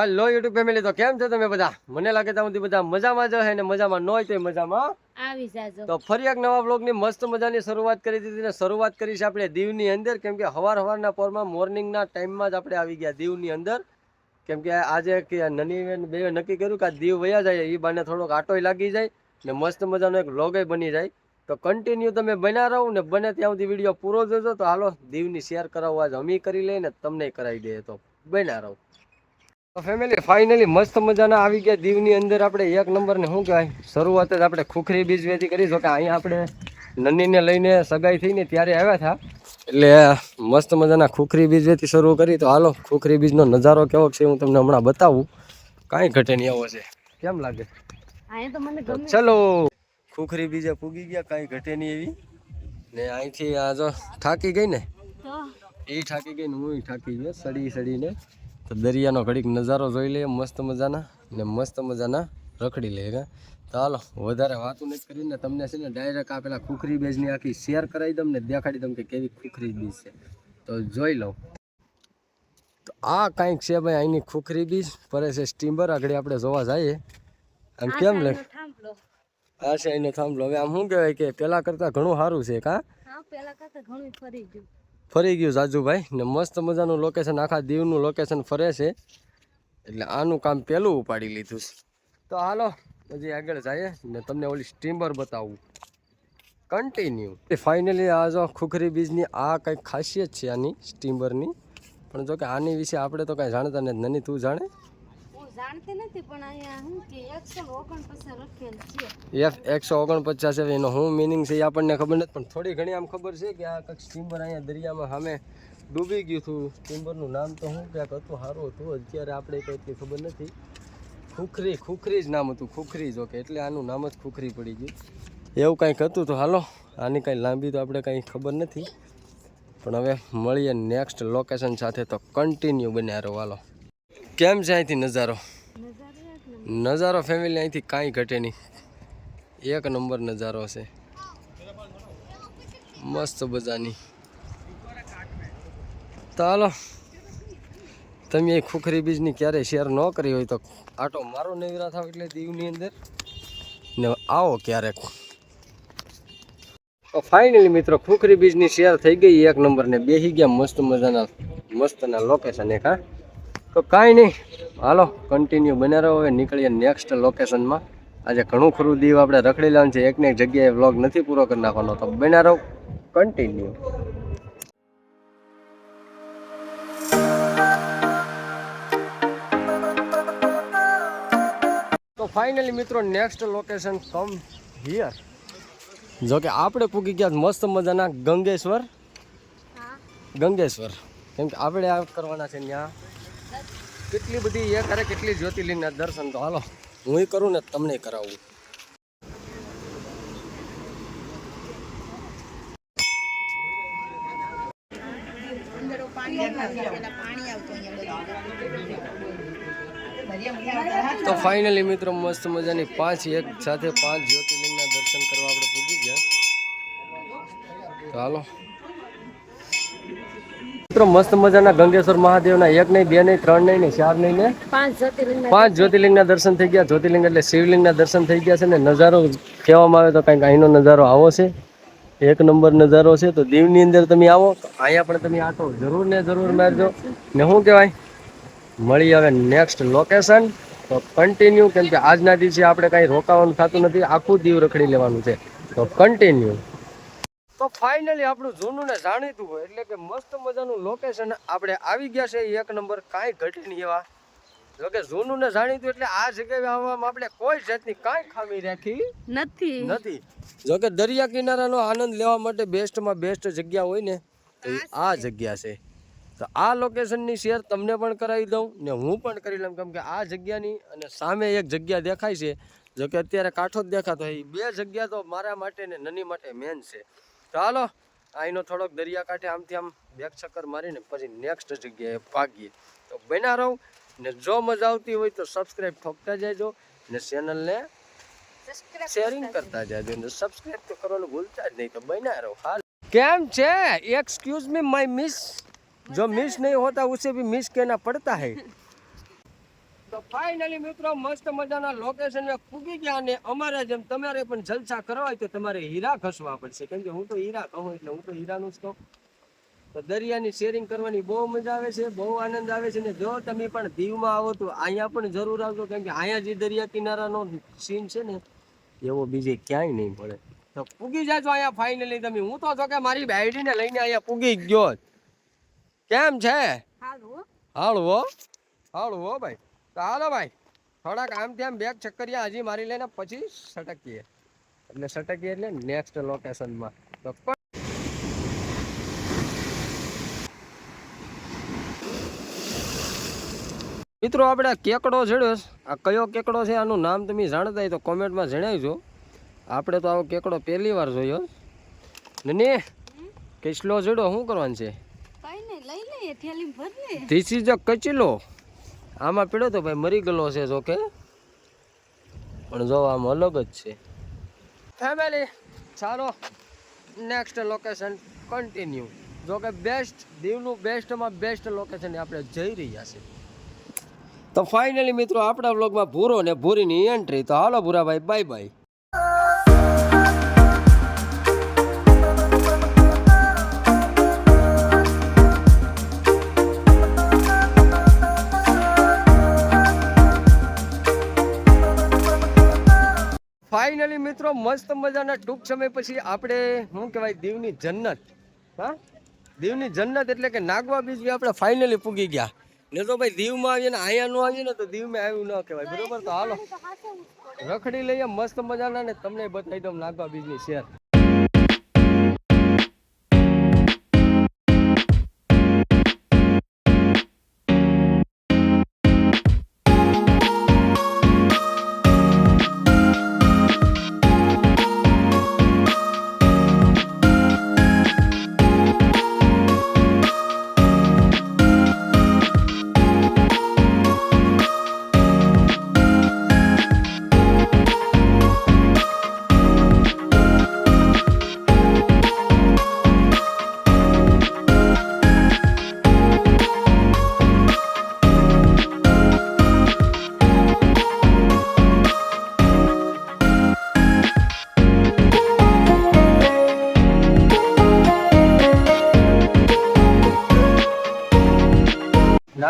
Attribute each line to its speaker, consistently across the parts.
Speaker 1: હાલો YouTube family તો કેમ છો તમે બધા? મને લાગે ત્યાં સુધી બધા મજામાં જ હે ને મજામાં ન હોય તો મજામાં.
Speaker 2: આવી જાજો.
Speaker 1: તો ફરી એક નવા બ્લોગની મસ્ત મજાની શરૂઆત કરી દીધી ને શરૂઆત કરી છે આપણે દીવની અંદર કેમ કે હવાર હવારના પોરમાં મોર્નિંગના ટાઈમમાં જ આપણે આવી ગયા દીવની અંદર. કેમ કે આજે કે નની બેન બે નક્કી કર્યું કે આ દીવ વયા જાય એ બાને થોડોક આટોય લાગી જાય ને મસ્ત મજાનો એક વ્લોગે બની જાય. તો કન્ટિન્યુ તમે બના રહો ને બને ત્યાં સુધી વીડિયો પૂરો જોજો. તો હાલો દીવની શેર કરાવવા જ અમે કરી લઈએ ને તમને કરાવી દઈએ તો બના રહો. ફેમિલી ફાઇનલી મસ્ત મજાના આવી ગયા દીવની અંદર આપણે એક નંબર ને શું કહેવાય? શરૂઆત જ આપણે ખુખરી બીજ વેચી કરી. જો કે અહીંયા આપણે નનીને લઈને સગાઈ થઈને ત્યારે આવ્યા હતા. એટલે મસ્ત મજાના ખુખરી બીજ વેચી શરૂ કરી. તો હાલો ખુખરી બીજનો નજારો કેવો છે હું તમને હમણાં બતાવું. કાંઈ ઘટે નહીં આવો છે. કેમ લાગે? ચલો. ખુખરી બીજે પૂગી ગયા કાંઈ ઘટે નહીં એવી. ને અહીંથી આ જો થાકી ગઈ ને? એ થાકી ગઈ ને હું થાકી ગયો સડી સડીને. તો દરિયાનો ઘડીક નજારો જોઈ લઈએ મસ્ત મજાના ને મસ્ત મજાના રખડી લઈએ હા? તો હાલો વધારે વાતું નથી કરીને તમને છે ને ડાયરેક્ટ આ પેલા ખુખરી બેજની આખી શેર કરાવી દઉં ને દેખાડી દઉં કે કેવી ખુખરી બીજ છે. તો જોઈ લઉં તો આ કાંઈક છે ભાઈ અહીંની ખુખરી બીજ પરે છે સ્ટીમર આગળ આપણે જોવા જઈએ. આમ કેમ લે? આ છે અહીંનો થાંભલો. હવે આમ શું કહેવાય કે પેલા કરતાં ઘણું સારું છે કા
Speaker 2: પેલા કરતા ઘણું ફરી ગયું.
Speaker 1: ફરી ગયું જાજુભાઈ, ને મસ્ત મજાનું લોકેશન આખા દીવનું લોકેશન ફરે છે. એટલે આનું કામ પહેલું ઉપાડી લીધું છે. તો હાલો, હજી આગળ જઈએ ને તમને ઓલી સ્ટીમર બતાવું. કન્ટિન્યુ ફાઇનલી આ જો ખુખરી બીજની આ કંઈક ખાસિયત છે આની સ્ટીમરની પણ જો કે આની વિશે આપણે તો કાંઈ જાણતા નથી. નની તું જાણે?
Speaker 2: જાણતી નથી, પણ અહીંયા હું
Speaker 1: શું મિનિંગ છે. એ આપણને ખબર નથી, પણ થોડી ઘણી આમ ખબર છે કે આ કંઈક સ્ટીમર અહીંયા દરિયામાં સામે ડૂબી ગયું હતું. સ્ટીમરનું નામ તો શું, ક્યાંક હતું, સારું હતું, અત્યારે આપણે કંઈ ખબર નથી. ખુખરી ખુખરી જ નામ હતું, ખુખરી જો કે એટલે આનું નામ જ ખુખરી પડી ગયું. એવું કંઈક હતું તો હાલો, આની કાંઈ લાંબી તો આપણે કાંઈ ખબર નથી. પણ હવે મળીએ નેક્સ્ટ લોકેશન સાથે તો કન્ટિન્યુ બન્યા રહો, હાલો. કેમ છે અહીંથી નજારો?
Speaker 2: નજારો
Speaker 1: ફેમિલી અહીંથી કાંઈ ઘટે નહીં. એક નંબર નજારો છે. મસ્ત બજાની ચાલો તમે એ ખુખરી બીજની ક્યારેય શેર ન કરી હોય તો આટો મારો નેવરા થાવ એટલે દીવની અંદર. ને આવો ક્યારેક. ફાઇનલી મિત્રો ખુખરી બીજની શેર થઈ ગઈ એક નંબર ને બેસી ગયા મસ્ત મજાના મસ્તના લોકેશન એક હા. તો કાંઈ નહીં. હાલો કન્ટિન્યુ બન્યા રહો હવે નીકળીએ નેક્સ્ટ લોકેશનમાં આજે ઘણું ખરું દીવ આપણે રખડી લેવાનું છે. એકને એક જગ્યાએ વ્લોગ નથી પૂરો કરી નાખવાનો. તો બન્યા રહો કન્ટિન્યુ તો ફાઇનલી મિત્રો નેક્સ્ટ લોકેશન કમ હિયર જો કે આપણે પૂગી ગયા મસ્ત મજાના ગંગેશ્વર. ગંગેશ્વર. કેમ કે આપણે આ કરવાના છે ત્યાં કેટલી બધી એ કરે, કેટલી જ્યોતિર્લિંગના દર્શન તો હાલો. હું કરું ને, તમને કરાવું. તો ફાઇનલી મિત્રો, મસ્ત મજાની પાંચ એક સાથે પાંચ જ્યોતિર્લિંગના દર્શન કરવા આપણે પૂગી ગયા. તો હાલો. મિત્રો મસ્ત મજાના ગંગેશ્વર મહાદેવના એક નહીં બે નહીં ત્રણ નહીં ને ચાર નહીં ને?
Speaker 2: પાંચ
Speaker 1: જ્યોતિર્લિંગના દર્શન. થઈ ગયા. જ્યોતિર્લિંગ એટલે શિવલિંગના દર્શન થઈ ગયા છે ને નજારો કહેવામાં આવે તો કંઈક અહીંનો નજારો આવો છે. એક નંબર નજારો છે. તો દીવની અંદર તમે આવો. તો અહીંયા પણ તમે આટો જરૂર ને જરૂર મારજો. ને શું કહેવાય? મળી આવે નેક્સ્ટ લોકેશન તો કન્ટિન્યુ કેમ કે આજના દિવસે આપણે કાંઈ રોકાવાનું થતું નથી. આખું દીવ રખડી લેવાનું છે. તો કન્ટિન્યુ તો ફાઇનલી આપણું જૂનું ને જાણીતું હોય એટલે કે મસ્ત મજાનું લોકેશન આપણે આવી ગયા છે એક નંબર કાંઈ ઘટી નહીં એવા. જો કે જૂનું ને જાણીતું એટલે આ જગ્યાએ આવવામાં આપણે કોઈ જાતની કાંઈ ખામી રાખી
Speaker 2: નથી.
Speaker 1: નથી. જો કે દરિયા કિનારાનો આનંદ લેવા માટે બેસ્ટમાં બેસ્ટ જગ્યા હોય ને તો આ જગ્યા છે. તો આ લોકેશનની શેર તમને પણ કરાવી દઉં ને હું પણ કરી લઉં કેમ કે આ જગ્યાની અને સામે એક જગ્યા દેખાય છે. જો કે અત્યારે કાંઠો જ દેખાતો હોય. ઈ બે જગ્યા તો મારા માટે ને નની માટે મેન છે. ચાલો અહીંનો થોડોક દરિયા કાંઠે આમથી આમ બે ચક્કર મારીને પછી નેક્સ્ટ જગ્યાએ ભાગીએ. તો બન્યા રહો ને જો મજા આવતી હોય તો સબસ્ક્રાઈબ ઠોકતા જાયજો ને ચેનલને શેરિંગ કરતા જાયજો. ને સબસ્ક્રાઇબ તો કરવાનું ભૂલતા જ નહીં. તો બન્યા રહો. હાલ. કેમ છે? એક્સક્યુઝ મી માય મિસ જો મિસ નહીં હોતા ઉસે ભી મિસ કેના પડતા હૈ? તો ફાઇનલી મિત્રો મસ્ત મજાના લોકેશન ફૂગી ગયા અને અમારે જેમ તમારે પણ જલસા કરવા હોય તો તમારે હીરા ઘસવા પડશે. કેમ કે હું તો હીરા કહું એટલે હું તો હીરાનું જ કહું. તો દરિયાની શેરિંગ કરવાની બહુ મજા આવે છે બહુ આનંદ આવે છે ને જો તમે પણ દીવમાં આવો તો અહીંયા પણ જરૂર આવજો કેમ કે અહીંયા જે દરિયા કિનારાનો સીન છે ને એવો બીજે ક્યાંય નહીં મળે. તો પૂગી જાજો અહીંયા ફાઇનલી તમે. હું તો જો કે મારી બેડીને લઈને અહીંયા પૂગી ગયો. કેમ છે?
Speaker 2: હારું
Speaker 1: હાળવો હાળવો ભાઈ. તો હાલો ભાઈ થોડાક આમ તેમ બેગ ચક્કરિયા હજી મારી લઈને પછી સટકીએ. એટલે સટકીએ એટલે નેક્સ્ટ લોકેશનમાં તો મિત્રો આપણે કેકડો ચડ્યો આ કયો કેકડો છે આનું નામ તમે જાણતા હોય તો કોમેન્ટમાં જણાવજો. આપણે તો આવો કેકડો પહેલી વાર જોયો. ને કેટલો ચડ્યો શું કરવાનું છે? ધીસ ઇઝ અ કચીલો. આમાં પીડ્યો તો ભાઈ મરી ગયેલો છે જોકે પણ જો આમ અલગ જ છે. ફેમિલી ચાલો. નેક્સ્ટ લોકેશન કન્ટિન્યુ જો કે બેસ્ટ દીવનું બેસ્ટમાં બેસ્ટ લોકેશન આપણે જઈ રહ્યા છે તો ફાઇનલી મિત્રો, આપણા વ્લોગમાં ભૂરો ને ભૂરીની એન્ટ્રી તો હાલો ભૂરાભાઈ બાય બાય ફાઇનલી મિત્રો, મસ્ત મજાના ટૂંક સમય પછી આપણે, શું કહેવાય, દીવની જન્નત. હા? દીવની જન્નત એટલે કે નાગવા બીજ આપણે ફાઇનલી પૂગી ગયા. ને તો ભાઈ દીવમાં આવીએ ને અહીંયા નો આવીએ ને તો દીવમાં આવ્યું ન કહેવાય. બરોબર? તો હાલો. રખડી લઈએ, મસ્ત મજાના ને તમને બતાવી દઉં નાગવા બીજની શેર.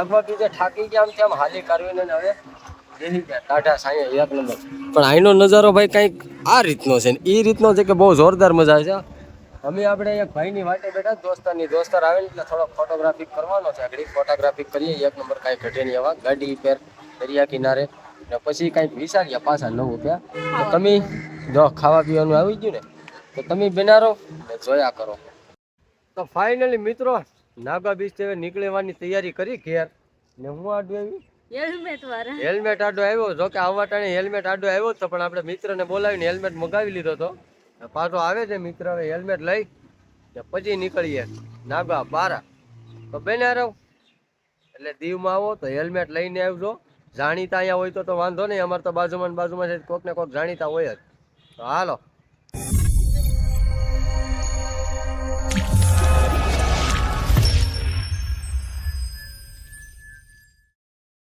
Speaker 1: નાગવા રીતે થાકી ગયા આમ તેમ હાલી કરવીને હવે પણ અહીંનો નજારો ભાઈ કંઈક આ રીતનો છે ને એ રીતનો છે કે બહુ જોરદાર મજા આવે છે. અમે આપણે એક ભાઈની વાટે બેઠા, દોસ્તારની દોસ્તાર આવે એટલે થોડો ફોટોગ્રાફી કરવાનો છે. આગળ ફોટોગ્રાફી કરીએ, એક નંબર કાંઈ ઘટે નહીં આવા ગાડી પેર દરિયા કિનારે. ને પછી કાંઈક વિચારીએ પાછા નવ રૂપિયા તમે જો, ખાવા પીવાનું આવી ગયું ને, તો તમે બનારો ને જોયા કરો. તો ફાઇનલી મિત્રો નાગા બીચ તે નીકળવાની તૈયારી કરી ઘેર. ને હું આડું આવી?
Speaker 2: હેલ્મેટ વાળા.
Speaker 1: હેલ્મેટ આડો આવ્યો. જો કે આવવા ટાણે હેલ્મેટ આડો આવ્યો તો પણ આપણે મિત્રને બોલાવીને હેલ્મેટ મગાવી લીધો તો. પાછો આવે છે મિત્ર હવે હેલ્મેટ લઈ ને પછી નીકળીએ. નાગા બારા. તો બેને રહો. એટલે દીવમાં આવો તો હેલ્મેટ લઈને આવજો. જાણીતા અહીંયા હોય તો તો વાંધો નહીં. અમારે તો બાજુમાં બાજુમાં છે. કોક ને કોક જાણીતા હોય જ. તો હાલો.